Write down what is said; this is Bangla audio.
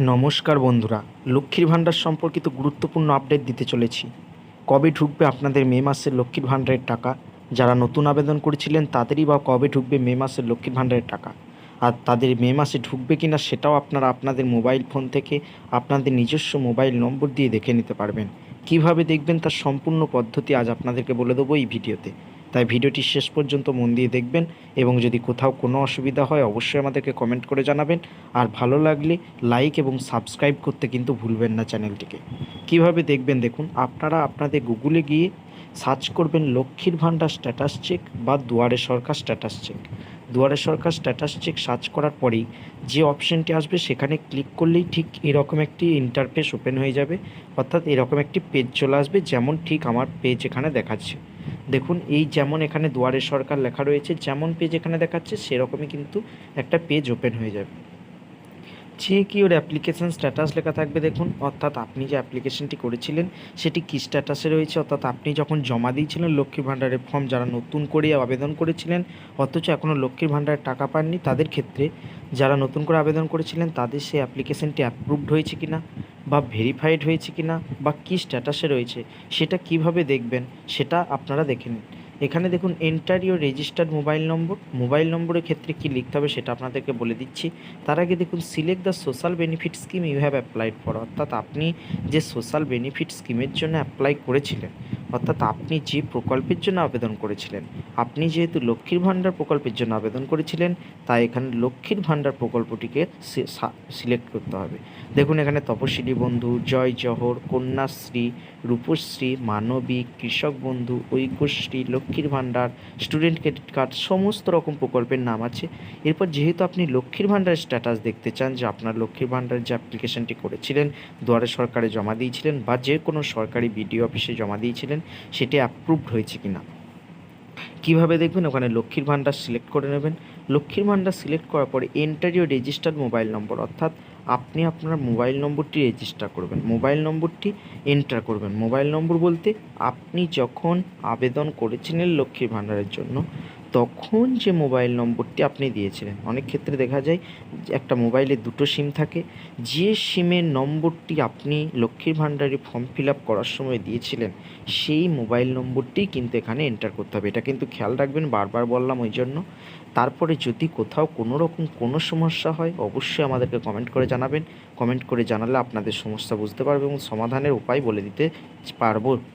নমস্কার বন্ধুরা, লক্ষ্মীর ভাণ্ডার সম্পর্কিত গুরুত্বপূর্ণ আপডেট দিতে চলেছি। কবে ঢুকবে আপনাদের মে মাসের লক্ষ্মীর ভাণ্ডারের টাকা? যারা নতুন আবেদন করেছিলেন, তাদেরই বা কবে ঢুকবে মে মাসের লক্ষ্মীর ভাণ্ডারের টাকা? আর তাদের মে মাসে ঢুকবে কিনা, সেটাও আপনারা আপনাদের মোবাইল ফোন থেকে আপনাদের নিজস্ব মোবাইল নম্বর দিয়ে দেখে নিতে পারবেন। কীভাবে দেখবেন তার সম্পূর্ণ পদ্ধতি, আজ আপনাদেরকে বলে দেবো এই ভিডিওতে। তাই ভিডিওটি শেষ পর্যন্ত মন দিয়ে দেখবেন এবং যদি কোথাও কোনো অসুবিধা হয়, অবশ্যই আমাদেরকে কমেন্ট করে জানাবেন। আর ভালো লাগলে লাইক এবং সাবস্ক্রাইব করতে কিন্তু ভুলবেন না চ্যানেলটিকে। কীভাবে দেখবেন দেখুন, আপনারা আপনাদের গুগলে গিয়ে সার্চ করবেন লক্ষ্মীর ভাণ্ডার স্ট্যাটাস চেক বা দুয়ারে সরকার স্ট্যাটাস চেক দুয়ারে সরকার স্ট্যাটাস চেক সার্চ করার পরেই যে অপশনটি আসবে, সেখানে ক্লিক করলেই ঠিক এরকম একটি ইন্টারফেস ওপেন হয়ে যাবে। অর্থাৎ এরকম একটি পেজ চলে আসবে, যেমন ঠিক আমার পেজ এখানে দেখাচ্ছে। দেখুন, এই যেমন এখানে দুয়ারে সরকার লেখা রয়েছে, যেমন পেজ এখানে দেখাচ্ছে, সেরকমই কিন্তু একটা পেজ ওপেন হয়ে যাবে। চেক ইউর অ্যাপ্লিকেশন স্ট্যাটাস লেখা থাকবে দেখুন, অর্থাৎ আপনি যে অ্যাপ্লিকেশনটি করেছিলেন, সেটি কী স্ট্যাটাসে রয়েছে? অর্থাৎ আপনি যখন জমা দিয়েছিলেন লক্ষ্মীর ভাণ্ডারের ফর্ম যারা নতুন করে আবেদন করেছিলেন, অথচ এখনও লক্ষ্মীর ভাণ্ডারের টাকা পাননি, তাদের ক্ষেত্রে যারা নতুন করে আবেদন করেছিলেন, তাদের সেই অ্যাপ্লিকেশনটি অ্যাপ্রুভড হয়েছে কিনা? বা ভেরিফাইড হয়েছে কি না বা কী স্ট্যাটাসে রয়েছে, সেটা কীভাবে দেখবেন, সেটা আপনারা দেখে নিন। এখানে দেখুন enter your registered mobile number mobile নম্বরের ক্ষেত্রে কি লিখতে হবে সেটা আপনাদেরকে বলে দিচ্ছি। তার আগে দেখুন select the social benefit scheme you have applied for অর্থাৎ আপনি যে সোশ্যাল বেনিফিট স্কিমের জন্য অ্যাপ্লাই করেছিলেন অর্থাৎ আপনি যে প্রকল্পের জন্য আবেদন করেছিলেন, আপনি যেহেতু লক্ষ্মীর ভাণ্ডার প্রকল্পের জন্য আবেদন করেছিলেন, তাই এখানে লক্ষ্মীর ভাণ্ডার প্রকল্পটিকে সিলেক্ট করতে হবে। দেখুন এখানে তপশিলি বন্ধু, জয় জহর, কন্যাশ্রী, রূপশ্রী, মানবিক, কৃষক বন্ধু ঐক্যশ্রী লক্ষ্মীর ভাণ্ডার স্টুডেন্ট ক্রেডিট কার্ড সমস্ত রকম প্রকল্পের নাম আছে। এরপর যেহেতু আপনি লক্ষ্মীর ভাণ্ডারের স্ট্যাটাস দেখতে চান যে আপনার লক্ষ্মীর ভাণ্ডার যে অ্যাপ্লিকেশনটি করেছিলেন, দুয়ারে সরকারে জমা দিয়েছিলেন বা যে কোনো সরকারি বিডিও অফিসে জমা দিয়েছিলেন সেটি অ্যাপ্রুভড হয়েছে কি না কীভাবে দেখবেন? ওখানে লক্ষ্মীর ভাণ্ডার সিলেক্ট করে নেবেন। লক্ষ্মীর ভাণ্ডার সিলেক্ট করার পরে এন্টারিও রেজিস্টার্ড মোবাইল নম্বর অর্থাৎ আপনি আপনার মোবাইল নম্বরটি রেজিস্টার করবেন। মোবাইল নম্বরটি এন্টার করবেন। মোবাইল নম্বর বলতে আপনি যখন আবেদন করেছিলেন লক্ষ্মীর ভাণ্ডারের জন্য তখন যে মোবাইল নম্বরটি আপনি দিয়েছিলেন, অনেক ক্ষেত্রে দেখা যায় একটা মোবাইলে দুটো সিম থাকে। যে সিমের নম্বরটি আপনি লক্ষ্মীর ভাণ্ডারে ফর্ম ফিল আপ করার সময় দিয়েছিলেন, সেই মোবাইল নম্বরটি কিন্তু এখানে এন্টার করতে হবে। এটা কিন্তু খেয়াল রাখবেন, বারবার বললাম ওই জন্য। তারপরে যদি কোথাও কোনো রকম কোনো সমস্যা হয়, অবশ্যই আমাদেরকে কমেন্ট করে জানাবেন। কমেন্ট করে জানালে আপনাদের সমস্যা বুঝতে পারব এবং সমাধানের উপায় বলে দিতে পারব।